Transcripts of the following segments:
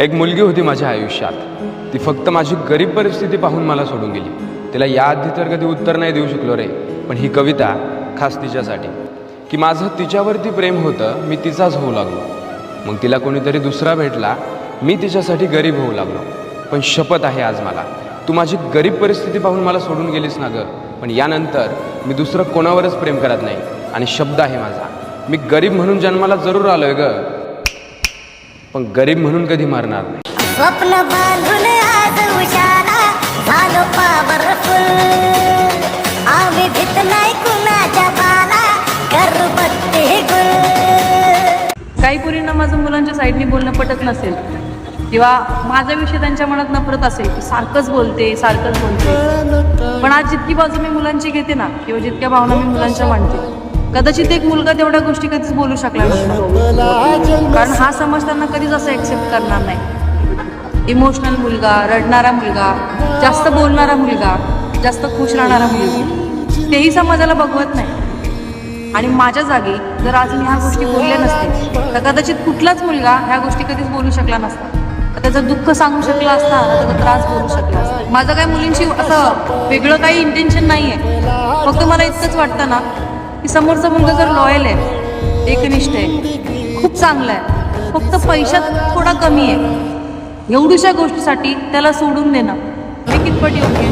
एक मुलगी होती माझ्या आयुष्यात. ती फक्त माझी गरीब परिस्थिती पाहून मला सोडून गेली. तिला याआधी तर कधी उत्तर नाही देऊ शकलो रे पण ही कविता खास तिच्यासाठी. की माझं तिच्यावरती प्रेम होतं मी तिचाच होऊ लागलो. मग तिला कोणीतरी दुसरा भेटला मी तिच्यासाठी गरीब होऊ लागलो. पण शपथ आहे आज मला. तू माझी गरीब परिस्थिती पाहून मला सोडून गेलीस ना गं? पण यानंतर मी दुसरं कोणावरच प्रेम करत नाही. आणि शब्द आहे माझा. मी गरीब म्हणून जन्माला जरूर आलोय गं. पण गरीब म्हणून कधी मारणार नाही. स्वप्न बांधून आज उशाला झालो पॉवरफुल आम्ही भीत नाही कुणाच्या बाला करू बघते गुल. काही पोरींना माझं मुलांच्या साईडने बोलणं पटत नसेल. किंवा माझ्याविषयी त्यांच्या मनात नफरत असेल की सारखंच बोलते सारखंच बोलते. पण आज जितकी बाजू मी मुलांची घेते ना किंवा जितक्या भावना मी मुलांच्या मांडते कदाचित एक मुलगा तेवढ्या गोष्टी कधीच बोलू शकला नसता कारण हा समाज त्यांना कधीच असं ऍक्सेप्ट करणार नाही. इमोशनल मुलगा रडणारा मुलगा जास्त बोलणारा मुलगा जास्त खुश राहणारा मुलगा तेही समाजाला बघवत नाही. आणि माझ्या जागी जर आज मी ह्या गोष्टी बोलल्या नसते तर कदाचित कुठलाच मुलगा ह्या गोष्टी कधीच बोलू शकला नसता. त्याचं दुःख सांगू शकला असता त्याचा त्रास बोलू शकला असता. माझं काही मुलींशी असं वेगळं काही इंटेन्शन नाही आहे फक्त मला इतकंच वाटतं ना की समोरचा मुलगा जर लॉयल आहे एकनिष्ठ आहे खूप चांगला आहे फक्त पैशात थोडा कमी आहे एवढ्याशा गोष्टीसाठी त्याला सोडून देणं हे कितपट योग्य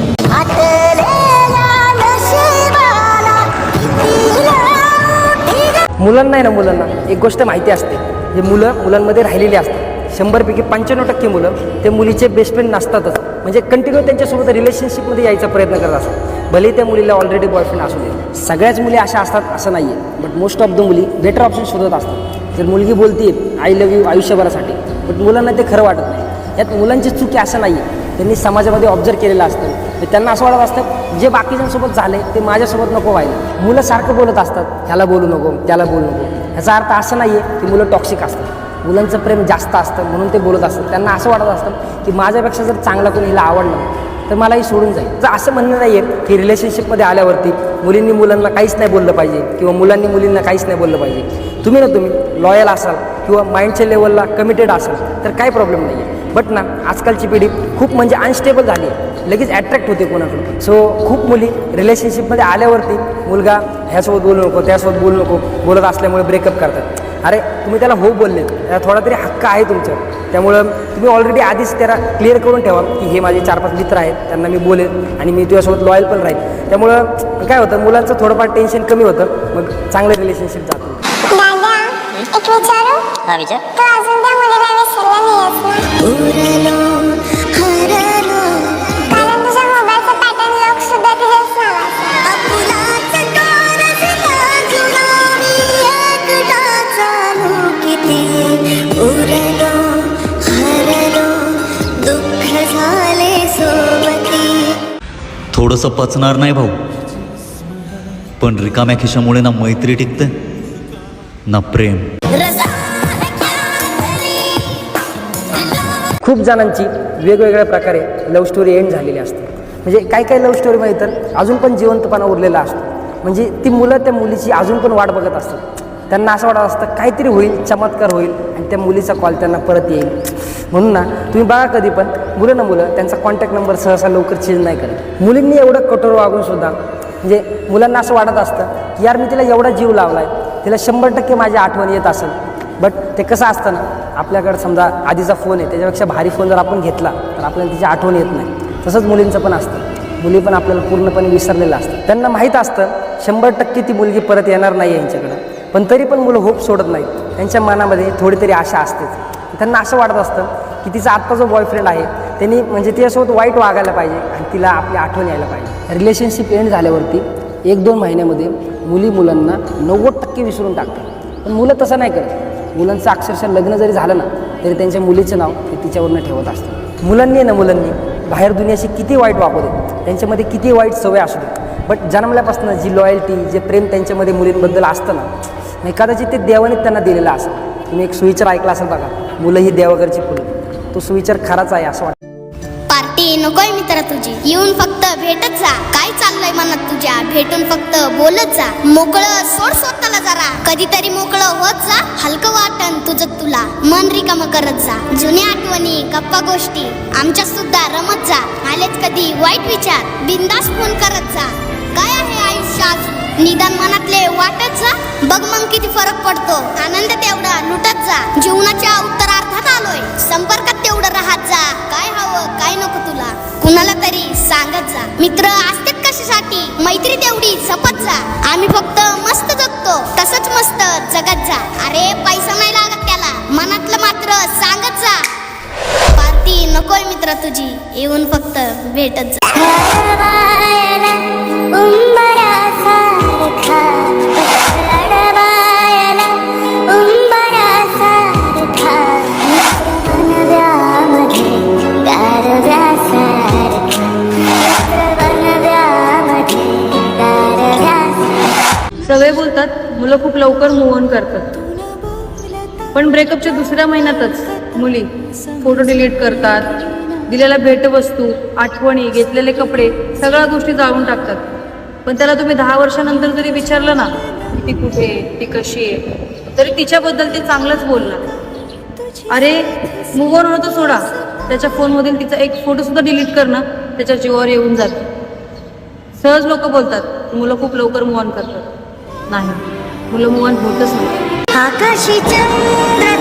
मुलांना आहे ना मुलांना एक गोष्ट माहिती असते. जे मुलं मुलांमध्ये राहिलेली असतात शंभरपैकी पंच्याण्णव टक्के मुलं ते मुलीचे बेस्ट फ्रेंड नसतातच. म्हणजे कंटिन्यू त्यांच्यासोबत रिलेशनशिपमध्ये यायचा प्रयत्न करत असतात. भले त्या मुलीला ऑलरेडी बॉयफ्रेंड असू दे. सगळ्याच मुली अशा असतात असं नाही आहे बट मोस्ट ऑफ द मुली बेटर ऑप्शन शोधत असतात. जर मुलगी बोलते आय लव्ह यू आयुष्यभरासाठी बट मुलांना ते खरं वाटत नाही. यात मुलांची चूक असं नाही आहे त्यांनी समाजामध्ये ऑब्झर्व केलेलं असतं. तर त्यांना असं वाटत असतं जे बाकीच्यांसोबत झाले ते माझ्यासोबत नको व्हायला. मुलं सारखं बोलत असतात ह्याला बोलू नको त्याला बोलू नको. ह्याचा अर्थ असं नाही आहे की मुलं टॉक्सिक असतात. मुलांचं प्रेम जास्त असतं म्हणून ते बोलत असतात. त्यांना असं वाटत असतं की माझ्यापेक्षा जर चांगला कोणी हिला आवडलं तर मलाही सोडून जाईल. तर असं म्हणणं नाही आहे की रिलेशनशिपमध्ये आल्यावरती मुलींनी मुलांना काहीच नाही बोललं पाहिजे किंवा मुलांनी मुलींना काहीच नाही बोललं पाहिजे. तुम्ही ना तुम्ही लॉयल असाल किंवा माइंडच्या लेवलला कमिटेड असाल तर काही प्रॉब्लेम नाही आहे बट ना आजकालची पिढी खूप म्हणजे अनस्टेबल झाली आहे. लगेच अट्रॅक्ट होते कोणाकडून. सो खूप मुली रिलेशनशिपमध्ये आल्यावरती मुलगा ह्यासोबत बोलू नको त्यासोबत बोलू नको बोलत असल्यामुळे ब्रेकअप करतात. अरे तुम्ही त्याला हो बोलले. त्याला थोडा तरी हक्क आहे तुमच्यावर त्यामुळं तुम्ही ऑलरेडी आधीच त्याला क्लिअर करून ठेवा की हे माझे चार पाच मित्र आहेत त्यांना मी बोलेन आणि मी तुझ्यासोबत लॉयल पण राहील. त्यामुळं काय होतं मुलांचं थोडंफार टेन्शन कमी होतं मग चांगलं रिलेशनशिप जातं. दादा एक विचारू? हा विचार. झाले सोबती. थोडंसं पचणार नाही भाऊ. पण रिकाम्या खिशामुळे ना मैत्री टिकते ना प्रेम. क्या खूप जणांची वेगवेगळ्या प्रकारे लव्ह स्टोरी एंड झालेली असते. म्हणजे काही काही लव्ह स्टोरीमध्ये तर? अजून पण जिवंतपणा उरलेला असतो. म्हणजे ती मुलं त्या मुलीची अजून पण वाट बघत असतात. त्यांना असं वाटत असतं काहीतरी होईल चमत्कार होईल आणि त्या मुलीचा कॉल त्यांना परत येईल. म्हणून ना तुम्ही बघा कधी पण मुलं ना मुलं त्यांचा कॉन्टॅक्ट नंबर सहसा लवकर चेंज नाही करत. मुलींनी एवढं कठोर वागून सुद्धा म्हणजे मुलांना असं वाटत असतं की यार मी तिला एवढा जीव लावला आहे तिला शंभर टक्के माझी आठवण येत असेल. बट ते कसं असतं ना आपल्याकडं समजा आधीचा फोन आहे त्याच्यापेक्षा भारी फोन जर आपण घेतला तर आपल्याला तिची आठवण येत नाही. तसंच मुलींचं पण असतं. मुली पण आपल्याला पूर्णपणे विसरलेलं असतं. त्यांना माहीत असतं शंभर टक्के ती मुलगी परत येणार नाही यांच्याकडं. पण तरी पण मुलं होप सोडत नाहीत. त्यांच्या मनामध्ये थोडी तरी आशा असतेच. त्यांना असं वाटत असतं की तिचा आत्ता जो बॉयफ्रेंड आहे त्यांनी म्हणजे तिच्यासोबत वाईट वागायला पाहिजे आणि तिला आपली आठवण यायला पाहिजे. रिलेशनशिप एंड झाल्यावरती एक दोन महिन्यामध्ये मुली मुलांना नव्वद टक्के विसरून टाकतात. पण मुलं तसं नाही करत. मुलांचं अक्षरशः लग्न जरी झालं ना तरी त्यांच्या मुलीचं नाव ते तिच्यावरनं ठेवत असतं मुलांनी ना मुलांनी बाहेर दुनियाशी किती वाईट वागू देत. त्यांच्यामध्ये किती वाईट सवय असू देत. बट जन्मल्यापासून जी लॉयल्टी जे प्रेम त्यांच्यामध्ये मुलींबद्दल असतं ना नाही कदाचित ते देवाने त्यांना दिलेलं असं तुम्ही एक सुविचार ऐकला असेल बघा मुलं ही देवाघरची फुलं. तो सुविचार खराच आहे असं वाटतं. पार्टी नकोय मित्र तुझी. येऊन फक्त भेटत जा. काय चाललंय मनात तुझ्या? भेटून फक्त बोलत जा. मोकळं सोड स्वतःला जरा. कधीतरी मोकळं होत जा. हलकं वाटण तुझं तुला. मन रिकाम करत जा. जुन्या आठवणी गप्पा गोष्टी. आमच्या सुद्धा रमत जा. आलेच कधी वाईट विचार. बिंदास फोन करत जा. काय आहे आयुष्यात निदान मनातले वाटत जा. बघ मग किती फरक पडतो. आनंद तेवढा लुटत जा. जीवनाच्या उत्तरार्थात आलोय. संपर्कात तेवढं राहत जा. काय हवं काय नको तुला. कुणाला तरी सांगत जा. मित्र असतात कशासाठी? मैत्री तेवढी जपत जा. आम्ही फक्त मस्त जगतो. तसंच मस्त जगत जा. अरे पैसा नाही लागत त्याला. मनातलं मात्र सांगत जा. पार्टी नकोय मित्र तुझी. येऊन फक्त भेटत जा. सगळे मुलं खूप लवकर मूव ऑन करतात. पण ब्रेकअपच्या दुसऱ्या महिन्यातच मुली फोटो डिलीट करतात दिलेल्या भेटवस्तू आठवणी घेतलेले कपडे सगळ्या गोष्टी जाळून टाकतात. पण त्याला तुम्ही दहा वर्षानंतर जरी विचारलं ना ती कुठे आहे? ती कशी आहे? तरी तिच्याबद्दल ते चांगलंच बोलणार. अरे मूव ऑन होतं सोडा. त्याच्या फोनमधील तिचा एक फोटोसुद्धा डिलीट करणं त्याच्या जीवावर येऊन जातं. सहज लोक बोलतात मुलं खूप लवकर मूव ऑन करतात. नाही. मुलं मुवन होतच नाही. आकाशी चंद्र